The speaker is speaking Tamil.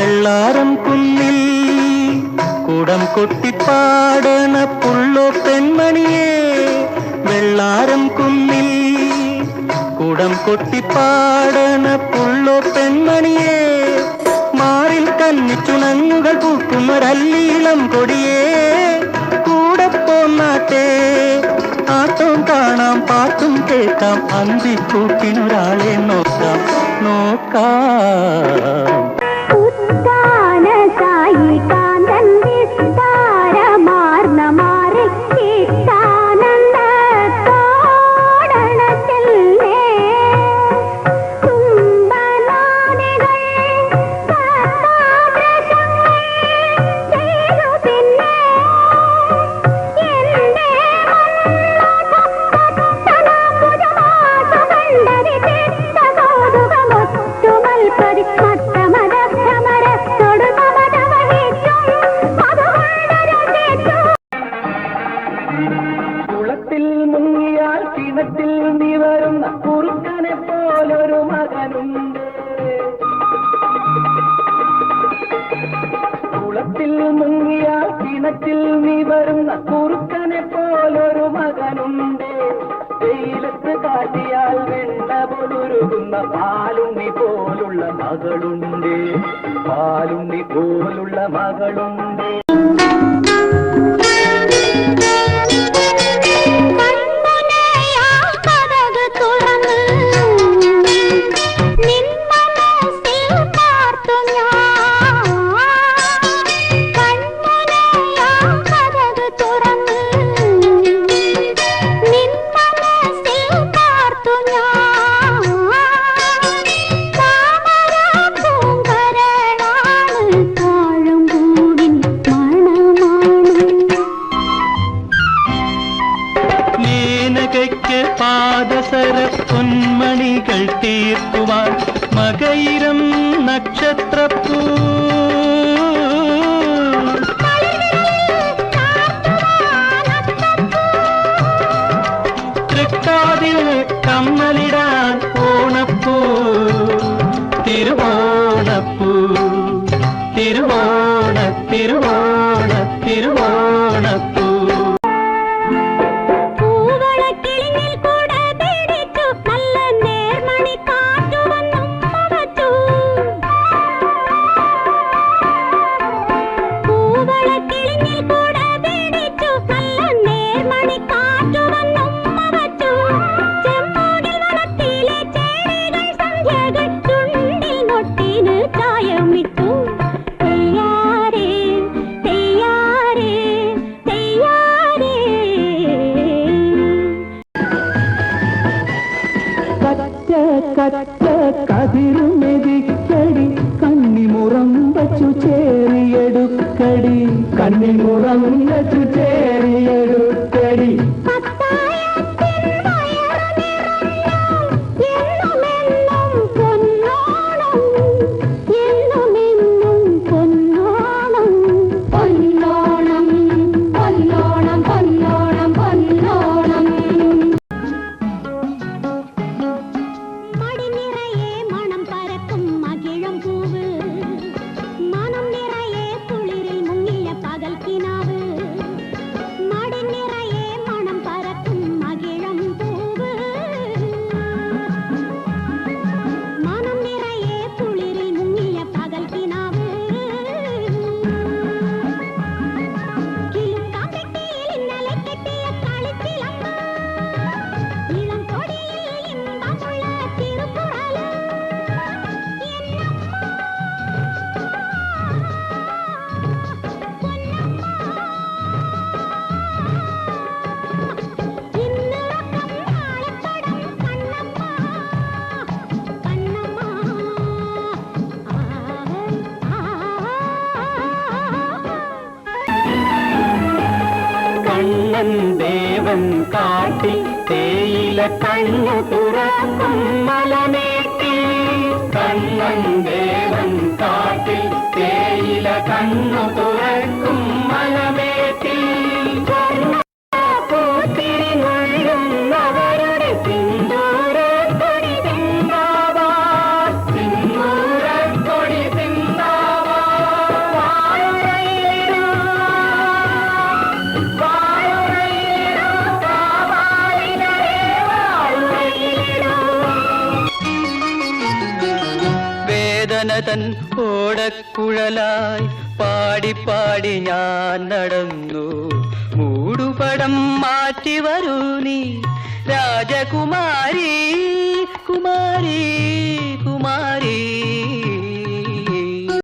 வெள்ளாரம் புல்லில் குடம் கொட்டி பாடன புள்ளோ பெண்மணியே வெள்ளாரம் குல்லில் குடம் கொட்டி பாடன புள்ளோ பெண்மணியே. மாறில் கண்ணி சுணங்குகள் பூக்கும் அல்லீளம் கொடியே கூட போனாட்டே ஆட்டம் காணாம் பாட்டும் கேட்டாம் அந்தி கூட்டினுராளே நோக்காம் நோக்கா. കുളത്തിൽ മുങ്ങിയ കിണറ്റിൽ നീ വരുന്ന കുറുക്കനെ പോലൊരു മകനുണ്ട്. വെയിലത്ത് കാട്ടിയാൽ വെണ്ണ പോലൊരുകുന്ന പാലുണ്ണി പോലുള്ള മകളുണ്ട്. പാലുണ്ണി പോലുള്ള മകളുണ്ട്. நட்சத்திரப்பூ திருக்காதில் கம்மலிடான் ஓணப்பூ. திருவோணப்பூ. திருவோண திருவோண திருவோண കറ്റ കതിരുമെതിക്കടി കണ്ണിമുറം വച്ചു ചേറിയെടുക്കടി. കണ്ണിമുറം വച്ചു தெய்வம் காட்டி தேயில கண்ணு துறக்கும் மலமேட்டி. கண்ணன் தேவன் காட்டி தேயில கண்ணு துறக்கும் மல ഓടനതൻ ഓടക്കുഴലായി പാടി പാടി ഞാൻ നടന്നു. മൂടുപടം മാറ്റി വരൂ നീ രാജകുമാരി കുമാരി കുമാരി.